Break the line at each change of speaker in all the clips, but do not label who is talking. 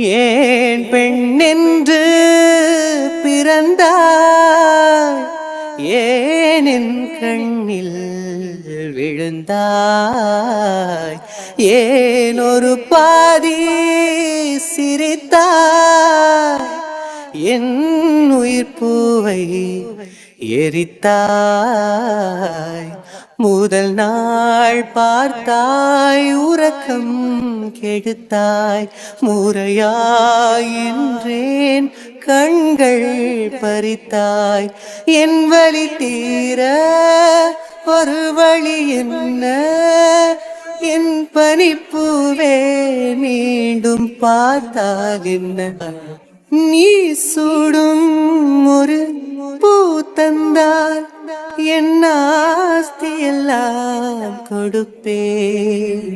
ஏன் பெண்ணென்று பிறந்தாய்? ஏனின் கண்ணில் விழுந்தாய்? ஏன் ஒரு பாதி சிரித்தாய்? என் உயிர் பூவை எரித்தாய். முதல் நாள் பார்த்தாய் உறக்கம் கெடுத்தாய். முறையாயின்றேன் கண்கள் பறித்தாய். என் வழி தீர ஒரு வழி என்ன? என் பனிப்பூவே மீண்டும் பார்த்தால் என்ன? நீ சுடும் ஒரு பூ தந்தால் என் ஆஸ்தி எல்லாம் கொடுப்பேன்.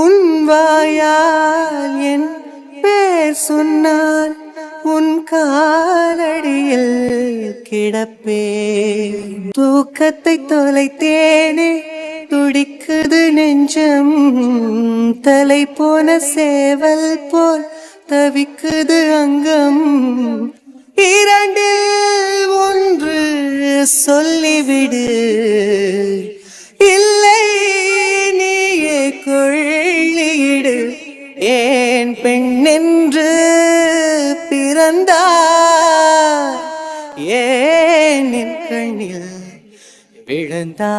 உன் வாயால் என் பேர் சொன்னால் உன் காலடியில் கிடப்பே தூக்கத்தை தொலைத்தேனே துடிக்குது நெஞ்சம் தலை போன சேவல் போல் தவிக்குது அங்கம். இரண்டில் ஒன்று சொல்லிவிடு. இல்லை நீயே கொள்ளிடு ஏன் பெண்ணென்று பிறந்தா ஏன் கண்ணில் விழுந்தா